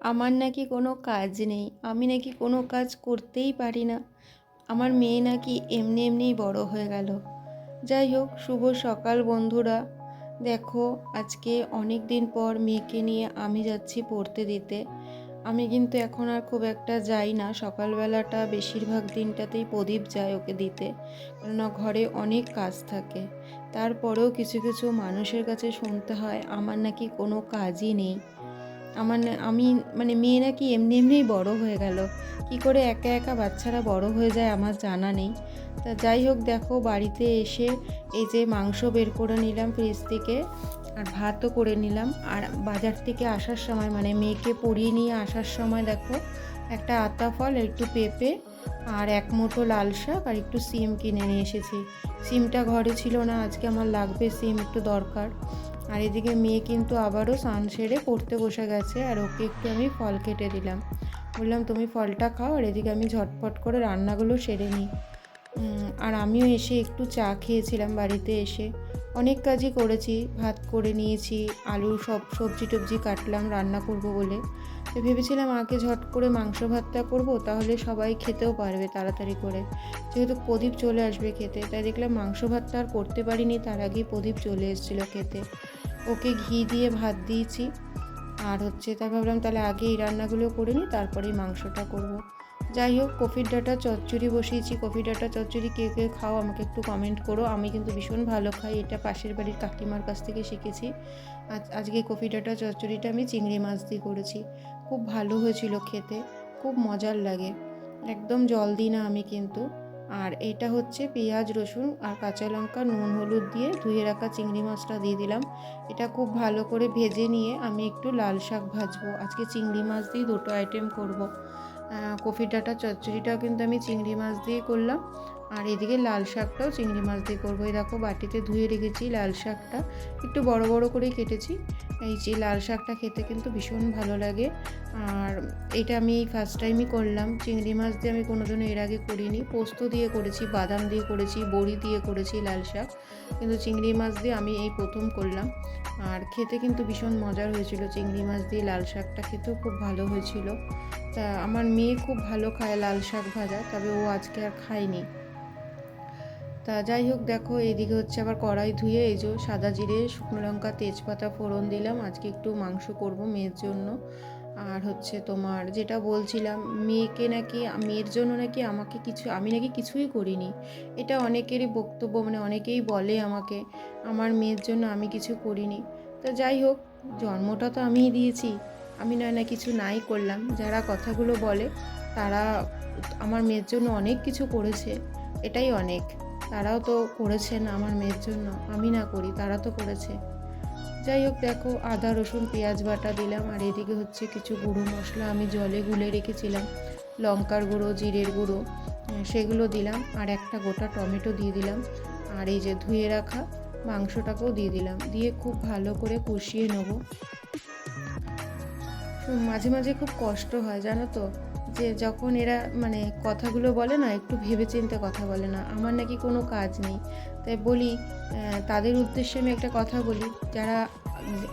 আমার নাকি কোনো কাজ নেই, আমি নাকি কোনো কাজ করতেই পারি না। আমার মেয়ে নাকি এমনি এমনিই বড় হয়ে গেল। যাই হোক, শুভ সকাল বন্ধুরা। দেখো, আজকে অনেক দিন পর মেয়েকে নিয়ে আমি যাচ্ছি পড়তে দিতে। আমি কিন্তু এখন আর খুব একটা যাই না। সকালবেলাটা বেশিরভাগ দিনটাতেই প্রদীপ যায় ওকে দিতে, কেননা ঘরে অনেক কাজ থাকে। তারপরেও কিছু কিছু মানুষের কাছে শুনতে হয়, আমার নাকি কোনো কাজই নেই। আমার আমি মানে মেয়ে নাকি এমনি এমনিই বড় হয়ে গেল? কি করে একা একা বাচ্চারা বড় হয়ে যায় আমার জানা নেই। তা যাই হোক, দেখো বাড়িতে এসে এই যে মাংস বের করে নিলাম ফ্রিজ থেকে আর ভাতও করে নিলাম। আর বাজার থেকে আসার সময় মানে মেয়েকে পড়িয়ে নিয়ে আসার সময় দেখো, একটা আতা ফল, একটু পেঁপে আর এক মুঠো লাল শাক আর একটু সিম কিনে নিয়ে এসেছি। সিমটা ঘরে ছিল না, আজকে আমার লাগবে সিম, একটু দরকার। আর এদিকে মেয়ে কিন্তু আবারও স্নান সেরে পড়তে বসে গেছে আর ওকে একটু আমি ফল কেটে দিলাম। বললাম, তুমি ফলটা খাও আর এদিকে আমি ঝটপট করে রান্নাগুলো সেরে নিই। আর আমিও এসে একটু চা খেয়েছিলাম বাড়িতে এসে। অনেক কাজই করেছি, ভাত করে নিয়েছি, আলু সব সবজি টবজি কাটলাম, রান্না করব বলে। তো ভেবেছিলাম আগে ঝট করে মাংস ভাতটা করব, তাহলে সবাই খেতেও পারবে তাড়াতাড়ি করে। যেহেতু প্রদীপ চলে আসবে খেতে, তাই দেখলাম মাংস ভাতটা আর করতে পারিনি, তার আগেই প্রদীপ চলে এসেছিল খেতে। ওকে ঘি দিয়ে ভাত দিয়েছি, আর হচ্ছে তাই ভাবলাম তাহলে আগে এই রান্নাগুলো করে নিই, তারপরেই মাংসটা করব। যাই হোক, কফির ডাটা চচ্চড়ি বসিয়েছি। কফি ডাটা চচ্চড়ি কে কে খাও আমাকে একটু কমেন্ট করো। আমি কিন্তু ভীষণ ভালো খাই, এটা পাশের বাড়ির কাকিমার কাছ থেকে শিখেছি। আজ, আজকে কফি ডাটা চচ্চড়িটা আমি চিংড়ি মাছ দিয়ে করেছি। খুব ভালো হয়েছিল খেতে, খুব মজার লাগে। একদম জল দিই না আমি কিন্তু। আর এটা হচ্ছে পেঁয়াজ, রসুন আর কাঁচা লঙ্কা, নুন, হলুদ দিয়ে ধুয়ে রাখা চিংড়ি মাছটা দিয়ে দিলাম। এটা খুব ভালো করে ভেজে নিয়ে আমি একটু লাল শাক ভাজবো। আজকে চিংড়ি মাছ দিয়ে দুটো আইটেম করব। কফি ডাটা চচ্চড়িটাও কিন্তু আমি চিংড়ি মাছ দিয়ে করলাম। আর এদিকে লাল শাকটাও চিংড়ি মাছ দিয়ে করব। এই দেখো বাটিতে ধুয়ে রেখেছি লাল শাকটা। একটু বড় বড় করে কেটেছি। এই যে লাল শাকটা খেতে কিন্তু ভীষণ ভালো লাগে। আর এটা আমি ফার্স্ট টাইমই করলাম। চিংড়ি মাছ দিয়ে আমি কোনোদিনও এর আগে করিনি। পোস্ত দিয়ে করেছি, বাদাম দিয়ে করেছি, বড়ি দিয়ে করেছি লাল শাক। কিন্তু চিংড়ি মাছ দিয়ে আমি এই প্রথম করলাম। আর খেতে কিন্তু ভীষণ মজার হয়েছিল। চিংড়ি মাছ দিয়ে লাল শাকটা খেতেও খুব ভালো হয়েছিল। তা আমার মেয়ে খুব ভালো খায় লাল শাক ভাজা, তবে ও আজকে আর খায়নি। তা যাই হোক, দেখো এইদিকে হচ্ছে আবার কড়াই ধুয়ে এই যে সাদা জিরে, শুকনো লঙ্কা, তেজপাতা ফোড়ন দিলাম। আজকে একটু মাংস করব মেয়ের জন্য। আর হচ্ছে তোমার যেটা বলছিলাম, মেয়েকে নাকি, মেয়ের জন্য নাকি আমাকে কিছু, আমি নাকি কিছুই করিনি। এটা অনেকেরই বক্তব্য মানে অনেকেই বলে আমাকে, আমার মেয়ের জন্য আমি কিছু করিনি। তো যাই হোক, জন্মটা তো আমিই দিয়েছি। আমি নয় না কিছু নাই করলাম। যারা কথাগুলো বলে, তারা আমার মেয়ের জন্য অনেক কিছু করেছে। এটাই অনেক। তারাও তো করেছেন আমার মেয়ের জন্য। আমি না করি, তারা তো করেছে। যাই হোক, দেখো, আদা, রসুন, পেঁয়াজ বাটা দিলাম, আর এদিকে হচ্ছে কিছু গুঁড়ো মশলা আমি জলে গুলে রেখেছিলাম। লঙ্কার গুঁড়ো, জিরের গুঁড়ো সেগুলো দিলাম, আর একটা গোটা টমেটো দিয়ে দিলাম। আর এই যে ধুয়ে রাখা মাংসটাকেও দিয়ে দিলাম। দিয়ে খুব ভালো করে কষিয়ে নেব। মাঝে মাঝে খুব কষ্ট হয়, জানো তো? যে যখন এরা মানে কথাগুলো বলে না, একটু ভেবেচিন্তে কথা বলে না, আমার নাকি কোনো কাজ নেই। তাই বলি তাদের উদ্দেশ্যে আমি একটা কথা বলি, যারা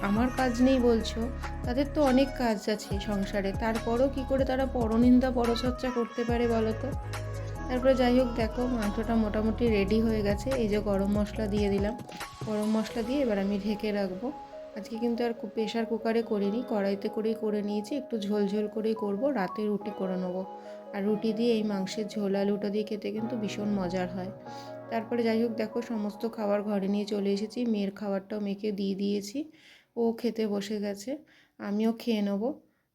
আমার কাজ নেই বলছো, তাদের তো অনেক কাজ আছে সংসারে, তারপরও কি করে তারা পরনিন্দা, পরচর্চা করতে পারে বলো তো? তারপরে যাই হোক, দেখো, মাংসটা মোটামুটি রেডি হয়ে গেছে, এই যে গরম মশলা দিয়ে দিলাম। গরম মশলা দিয়ে এবার আমি ঢেকে রাখব। আজকে কিন্তু আর প্রেশার কুকারে করিনি, কড়াইতে করেই করে নিয়েছি, একটু ঝোল ঝোল করেই করব, রাতে রুটি করে নেব। আর রুটি দিয়ে এই মাংসের ঝোল আলুটা দিয়ে খেতে কিন্তু ভীষণ মজার হয়। তারপরে যাই হোক, দেখো সমস্ত খাবার ঘরে নিয়ে চলে এসেছি, মেয়ের খাবারটাও মেয়েকে দিয়ে দিয়েছি, ও খেতে বসে গেছে, আমিও খেয়ে নেব।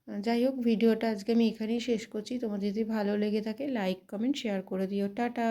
যাই হোক, ভিডিওটা আজকে আমি এখানেই শেষ করছি তোমার যদি ভালো লেগে থাকে লাইক কমেন্ট শেয়ার করে দিও। টাটা!